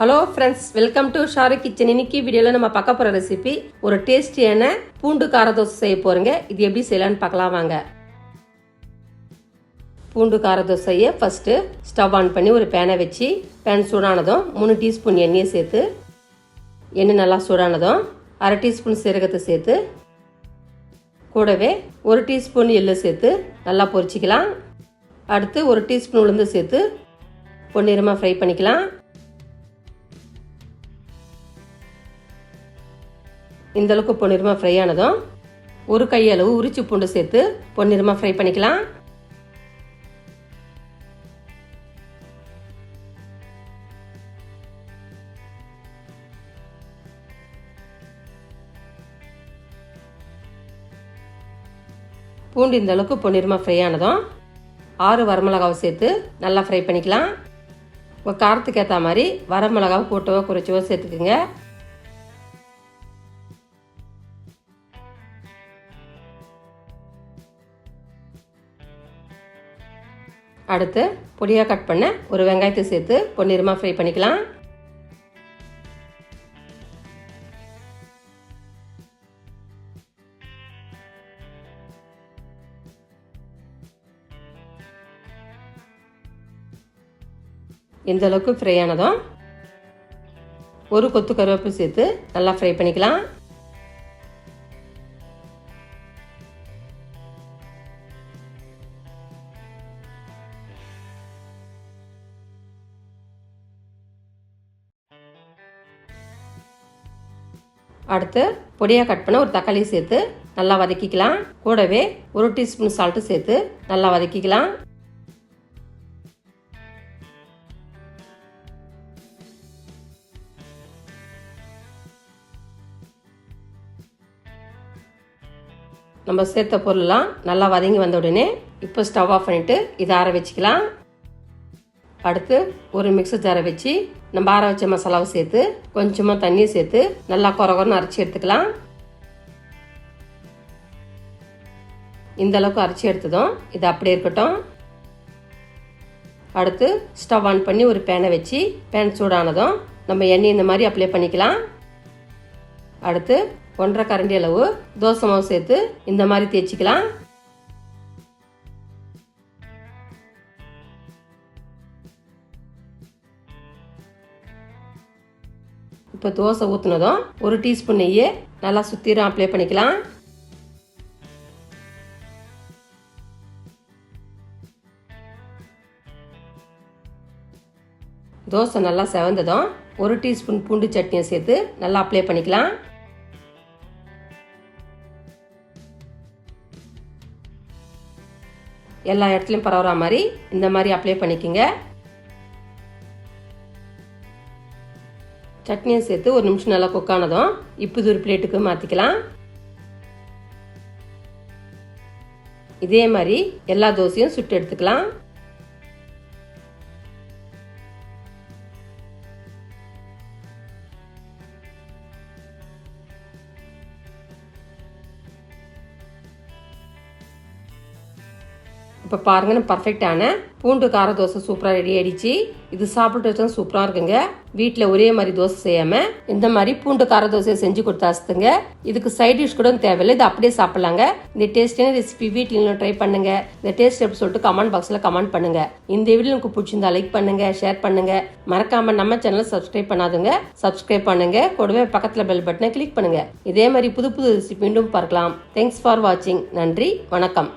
Hello friends welcome to Sharu kitchen இன்னைக்கு வீடியோவில் நம்ம பார்க்க போகிற ரெசிபி ஒரு டேஸ்டியான பூண்டு கார தோசை செய்ய போகிறோங்க இது எப்படி செய்யலான்னு பார்க்கலாம் வாங்க. பூண்டு கார தோசையை ஃபஸ்ட்டு ஸ்டவ் ஆன் பண்ணி ஒரு பேனை வச்சு பேன் சூடானதும் மூணு டீஸ்பூன் எண்ணெயை சேர்த்து எண்ணெய் நல்லா சூடானதும் அரை டீஸ்பூன் சீரகத்தை சேர்த்து கூடவே ஒரு டீஸ்பூன் எள்ளு சேர்த்து நல்லா பொரிச்சிக்கலாம். அடுத்து ஒரு டீஸ்பூன் உளுந்து சேர்த்து பொன்னிறமாக ஃப்ரை பண்ணிக்கலாம். இந்த அளவுக்கு பொன்னிறமாக ஃப்ரை ஆனதும் ஒரு கையளவு உரிச்சு பூண்டு சேர்த்து பொன்னிறமாக ஃப்ரை பண்ணிக்கலாம். பூண்டு இந்த அளவுக்கு பொன்னிறமாக ஃப்ரை ஆனதும் ஆறு வரமிளகாவை சேர்த்து நல்லா ஃப்ரை பண்ணிக்கலாம். உங்கள் காரத்துக்கு ஏற்ற மாதிரி வரமிளகாவை கூட்டவோ குறைச்சவோ சேர்த்துக்குங்க. அடுத்து பொடியாக கட் பண்ண ஒரு வெங்காயத்தை சேர்த்து பொன்னிறமாக ஃப்ரை பண்ணிக்கலாம். இந்த அளவுக்கு ஃப்ரை ஆனதும் ஒரு கொத்து கருவேப்பிலை சேர்த்து நல்லா ஃப்ரை பண்ணிக்கலாம். அடுத்து பொடியாக கட் பண்ண ஒரு தக்காளி சேர்த்து நல்லா வதக்கிக்கலாம். கூடவே ஒரு டீஸ்பூன் சால்ட்டு சேர்த்து நல்லா வதக்கிக்கலாம். நம்ம சேர்த்த பொருள்லாம் நல்லா வதங்கி வந்த உடனே இப்போ ஸ்டவ் ஆஃப் பண்ணிவிட்டு இதை ஆற வச்சுக்கலாம். அடுத்து ஒரு மிக்சர் ஜாரை வச்சு நம்ம ஆற வச்ச மசாலாவை சேர்த்து கொஞ்சமாக தண்ணியை சேர்த்து நல்லா குறகுறன்னு அரைச்சி எடுத்துக்கலாம். இந்த அளவுக்கு அரைச்சி எடுத்ததும் இது அப்படியே இருக்கட்டும். அடுத்து ஸ்டவ் ஆன் பண்ணி ஒரு பேனை வச்சு பேன் சூடானதும் நம்ம எண்ணெய் இந்த மாதிரி அப்ளை பண்ணிக்கலாம். அடுத்து ஒன்றரை கரண்டி அளவு தோசை மாவு சேர்த்து இந்த மாதிரி தேய்ச்சிக்கலாம். இப்போ தோசை ஊற்றுனதும் ஒரு டீஸ்பூன் நெய்யை நல்லா சுற்றிடும் அப்ளை பண்ணிக்கலாம். தோசை நல்லா செவந்ததும் ஒரு டீஸ்பூன் பூண்டு சட்னியை சேர்த்து நல்லா அப்ளை பண்ணிக்கலாம். எல்லா இடத்துலையும் பரவுற மாதிரி இந்த மாதிரி அப்ளை பண்ணிக்கோங்க. சட்னியை சேர்த்து ஒரு நிமிஷம் நல்லா கொக்கானதும் இப்போ இது ஒரு பிளேட்டுக்கு மாற்றிக்கலாம் இதே மாதிரி எல்லா தோசையும் சுட்டு எடுத்துக்கலாம். இப்போ பாருங்க பர்ஃபெக்டான பூண்டு கார தோசை சூப்பராக ரெடி ஆயிடுச்சு. இது சாப்பிட்டு வச்சா சூப்பராக இருக்குங்க. வீட்டில் ஒரே மாதிரி தோசை செய்யாமல் இந்த மாதிரி பூண்டு கார தோசையை செஞ்சு கொடுத்தாச்சுங்க இதுக்கு சைட் டிஷ் கூட தேவையில்லை. இது அப்படியே சாப்பிட்லாங்க. இந்த டேஸ்டியான ரெசிபி வீட்டில் ட்ரை பண்ணுங்க. இந்த டேஸ்ட் எப்படி சொல்லிட்டு கமெண்ட் பாக்ஸில் கமெண்ட் பண்ணுங்க. இந்த வீடியோ உங்களுக்கு பிடிச்சிருந்தா லைக் பண்ணுங்க ஷேர் பண்ணுங்க. மறக்காம நம்ம சேனலை சப்ஸ்கிரைப் பண்ணாதுங்க சப்ஸ்கிரைப் பண்ணுங்க. கூடவே பக்கத்தில் பெல் பட்டனை கிளிக் பண்ணுங்க. இதே மாதிரி புது புது ரெசிபி மீண்டும் பார்க்கலாம். தேங்க்ஸ் ஃபார் வாட்சிங் நன்றி வணக்கம்.